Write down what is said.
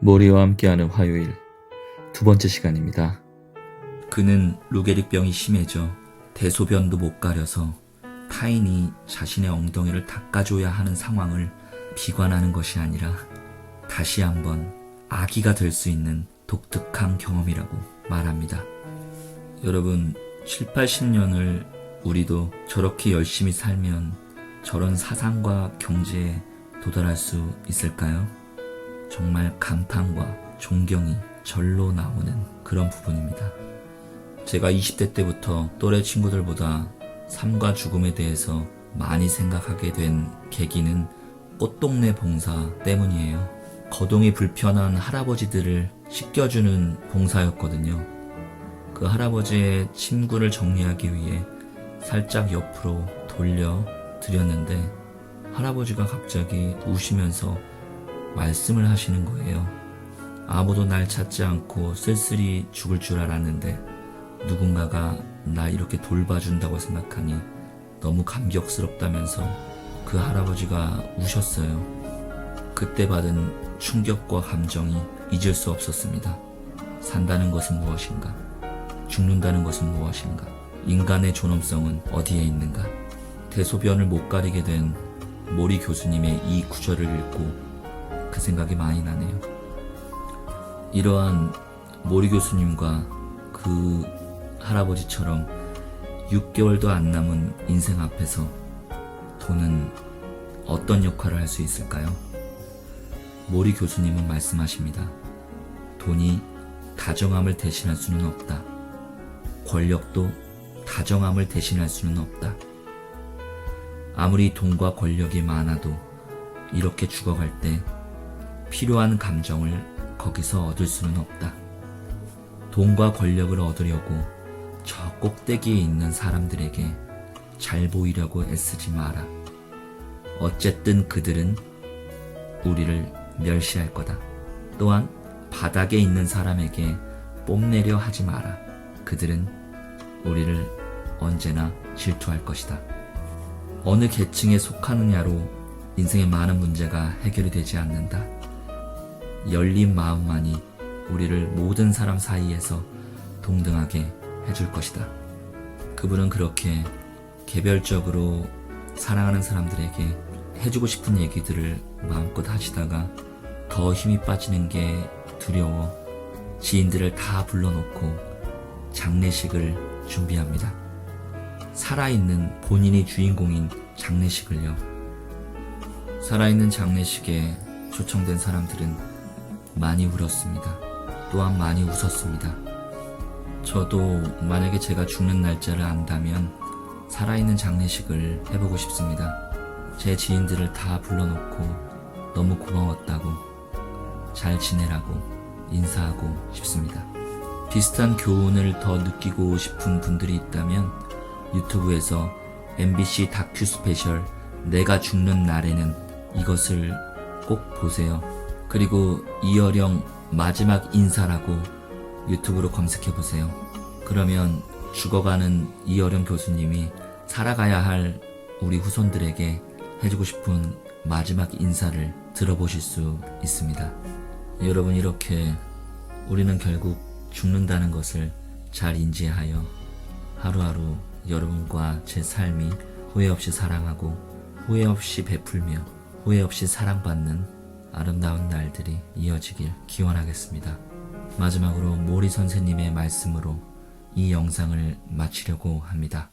모리와 함께하는 화요일 두 번째 시간입니다. 그는 루게릭병이 심해져 대소변도 못 가려서 타인이 자신의 엉덩이를 닦아줘야 하는 상황을 비관하는 것이 아니라 다시 한번 아기가 될 수 있는 독특한 경험이라고 말합니다. 여러분, 7, 80년을 우리도 저렇게 열심히 살면 저런 사상과 경제에 도달할 수 있을까요? 정말 감탄과 존경이 절로 나오는 그런 부분입니다. 제가 20대 때부터 또래 친구들보다 삶과 죽음에 대해서 많이 생각하게 된 계기는 꽃동네 봉사 때문이에요. 거동이 불편한 할아버지들을 씻겨주는 봉사였거든요. 그 할아버지의 침구를 정리하기 위해 살짝 옆으로 돌려 드렸는데 할아버지가 갑자기 우시면서 말씀을 하시는 거예요. 아무도 날 찾지 않고 쓸쓸히 죽을 줄 알았는데 누군가가 나 이렇게 돌봐준다고 생각하니 너무 감격스럽다면서 그 할아버지가 우셨어요. 그때 받은 충격과 감정이 잊을 수 없었습니다. 산다는 것은 무엇인가? 죽는다는 것은 무엇인가? 인간의 존엄성은 어디에 있는가? 대소변을 못 가리게 된 모리 교수님의 이 구절을 읽고 그 생각이 많이 나네요. 이러한 모리 교수님과 그 할아버지처럼 6개월도 안 남은 인생 앞에서 돈은 어떤 역할을 할 수 있을까요? 모리 교수님은 말씀하십니다. 돈이 다정함을 대신할 수는 없다. 권력도 다정함을 대신할 수는 없다. 아무리 돈과 권력이 많아도 이렇게 죽어갈 때 필요한 감정을 거기서 얻을 수는 없다. 돈과 권력을 얻으려고 저 꼭대기에 있는 사람들에게 잘 보이려고 애쓰지 마라. 어쨌든 그들은 우리를 멸시할 거다. 또한 바닥에 있는 사람에게 뽐내려 하지 마라. 그들은 우리를 언제나 질투할 것이다. 어느 계층에 속하느냐로 인생의 많은 문제가 해결이 되지 않는다. 열린 마음만이 우리를 모든 사람 사이에서 동등하게 해줄 것이다. 그분은 그렇게 개별적으로 사랑하는 사람들에게 해주고 싶은 얘기들을 마음껏 하시다가 더 힘이 빠지는 게 두려워 지인들을 다 불러놓고 장례식을 준비합니다. 살아있는 본인이 주인공인 장례식을요. 살아있는 장례식에 초청된 사람들은 많이 울었습니다. 또한 많이 웃었습니다. 저도 만약에 제가 죽는 날짜를 안다면 살아있는 장례식을 해보고 싶습니다. 제 지인들을 다 불러놓고 너무 고마웠다고 잘 지내라고 인사하고 싶습니다. 비슷한 교훈을 더 느끼고 싶은 분들이 있다면 유튜브에서 MBC 다큐 스페셜 내가 죽는 날에는 이것을 꼭 보세요. 그리고 이어령 마지막 인사라고 유튜브로 검색해 보세요. 그러면 죽어가는 이어령 교수님이 살아가야 할 우리 후손들에게 해주고 싶은 마지막 인사를 들어보실 수 있습니다. 여러분 이렇게 우리는 결국 죽는다는 것을 잘 인지하여 하루하루 여러분과 제 삶이 후회 없이 사랑하고 후회 없이 베풀며 후회 없이 사랑받는 아름다운 날들이 이어지길 기원하겠습니다. 마지막으로 모리 선생님의 말씀으로 이 영상을 마치려고 합니다.